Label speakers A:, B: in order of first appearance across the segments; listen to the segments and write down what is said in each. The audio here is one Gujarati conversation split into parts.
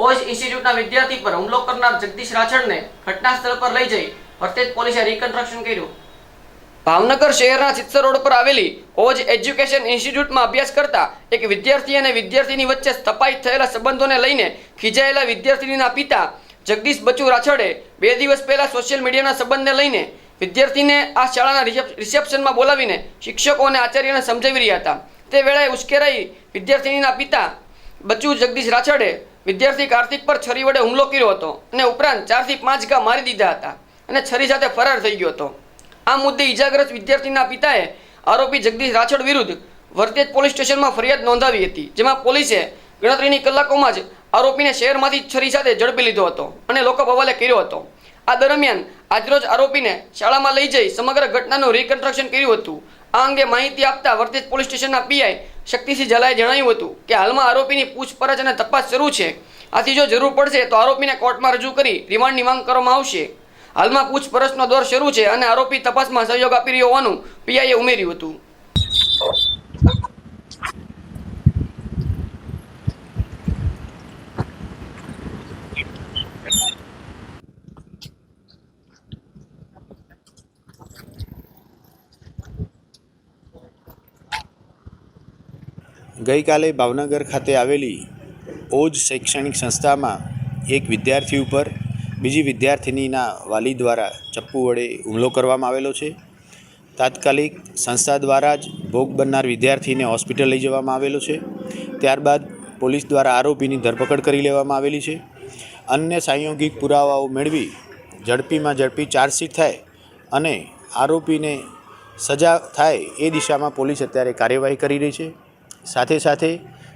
A: ઓજ ઇન્સ્ટિટ્યૂટના વિદ્યાર્થી પર હુમલો કરનાર જગદીશ રાછડને ઘટના સ્થળ પર લઈ જઈ વર્તેજ પોલીસે રિકન્સ્ટ્રક્શન કર્યું. ભાવનગર શહેરના ચિત્સર રોડ પર આવેલી ઓજ એજ્યુકેશન ઇન્સ્ટિટ્યૂટમાં અભ્યાસ કરતા એક વિદ્યાર્થી અને વિદ્યાર્થીની વચ્ચે સ્થપાઈ થયેલા સંબંધોને લઈને ખીજાયેલા વિદ્યાર્થીનીના પિતા જગદીશ બચુ રાછડે બે દિવસ પહેલા સોશિયલ મીડિયાના સંબંધને લઈને વિદ્યાર્થીને આ શાળાના રિસેપ્શનમાં બોલાવીને શિક્ષકો અને આચાર્યને સમજાવી રહ્યા હતા. તે વેળાએ ઉશ્કેરાઈ વિદ્યાર્થીનીના પિતા બચુ જગદીશ રાછડે વિદ્યાર્થી કાર્તિક પર છરી વડે હુમલો કર્યો હતો અને ઉપરાંત ચારથી પાંચ ઘા મારી દીધા હતા અને છરી સાથે ફરાર થઈ ગયો હતો. આ મુદ્દે ઇજાગ્રસ્ત વિદ્યાર્થીના પિતાએ આરોપી જગદીશ રાછોડ વિરુદ્ધ વર્તેજ પોલીસ સ્ટેશનમાં ફરિયાદ નોંધાવી હતી, જેમાં પોલીસે ગણતરીની કલાકોમાં જ આરોપીને શહેરમાંથી છરી સાથે ઝડપી લીધો હતો અને લોકો હવાલે કર્યો હતો. આ દરમિયાન આજરોજ આરોપીને શાળામાં લઈ જઈ સમગ્ર ઘટનાનું રિકન્સ્ટ્રક્શન કર્યું હતું. આ અંગે માહિતી આપતા વર્તેજ પોલીસ સ્ટેશનના પીઆઈ શક્તિસિંહ ઝાલાએ જણાવ્યું હતું કે હાલમાં આરોપીની પૂછપરછ અને તપાસ શરૂ છે. આથી જો જરૂર પડશે તો આરોપીને કોર્ટમાં રજૂ કરી રિમાન્ડની માંગ કરવામાં આવશે. હાલમાં પૂછપરછનો દોર શરૂ છે અને આરોપી તપાસમાં સહયોગ આપી રહ્યો હોવાનું પીઆઈએ ઉમેર્યું હતું.
B: ગઈકાલે ભાવનગર ખાતે આવેલી ઓજ શૈક્ષણિક સંસ્થામાં એક વિદ્યાર્થી ઉપર બીજી વિદ્યાર્થિનીના વાલી દ્વારા ચપ્પુ વડે હુમલો કરવામાં આવેલો છે. તાત્કાલિક સંસ્થા દ્વારા જ ભોગ બનનાર વિદ્યાર્થીને હોસ્પિટલ લઈ જવામાં આવેલો છે. ત્યારબાદ પોલીસ દ્વારા આરોપીની ધરપકડ કરી લેવામાં આવેલી છે. અન્ય સાંયોગિક પુરાવાઓ મેળવી ઝડપીમાં ઝડપી ચાર્જશીટ થાય અને આરોપીને સજા થાય એ દિશામાં પોલીસ અત્યારે કાર્યવાહી કરી રહી છે. સાથે સાથે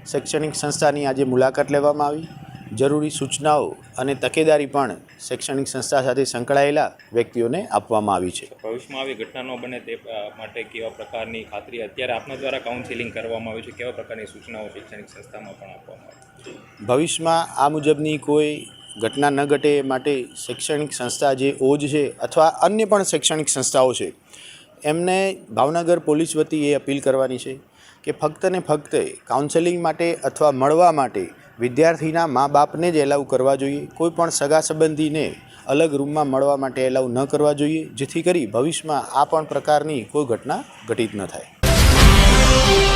B: શૈક્ષણિક સંસ્થાની આજે મુલાકાત લેવામાં આવી. જરૂરી સૂચનાઓ અને તકેદારી પણ શૈક્ષણિક સંસ્થા સાથે સંકળાયેલા વ્યક્તિઓને આપવામાં આવી છે.
C: ભવિષ્યમાં આવી ઘટના ન બને તે માટે કેવા પ્રકારની ખાતરી અત્યારે આપના દ્વારા કાઉન્સિલિંગ કરવામાં આવી છે? કેવા પ્રકારની સૂચનાઓ શૈક્ષણિક સંસ્થામાં પણ આપવામાં આવી?
B: ભવિષ્યમાં આ મુજબની કોઈ ઘટના ન ઘટે એ માટે શૈક્ષણિક સંસ્થા જે ઓજ છે અથવા અન્ય પણ શૈક્ષણિક સંસ્થાઓ છે એમને ભાવનગર પોલીસ વતી એ અપીલ કરવાની છે. કે ફક્ત ને ફક્ત કાઉન્સેલિંગ માટે અથવા મળવા માટે વિદ્યાર્થીના મા બાપને જ એલાઉ કરવા જોઈએ. કોઈ પણ સગા સંબંધીને અલગ રૂમમાં મળવા માટે એલાઉ ન કરવા જોઈએ, જેથી કરી ભવિષ્યમાં આ પણ પ્રકારની કોઈ ઘટના ઘટિત ન થાય.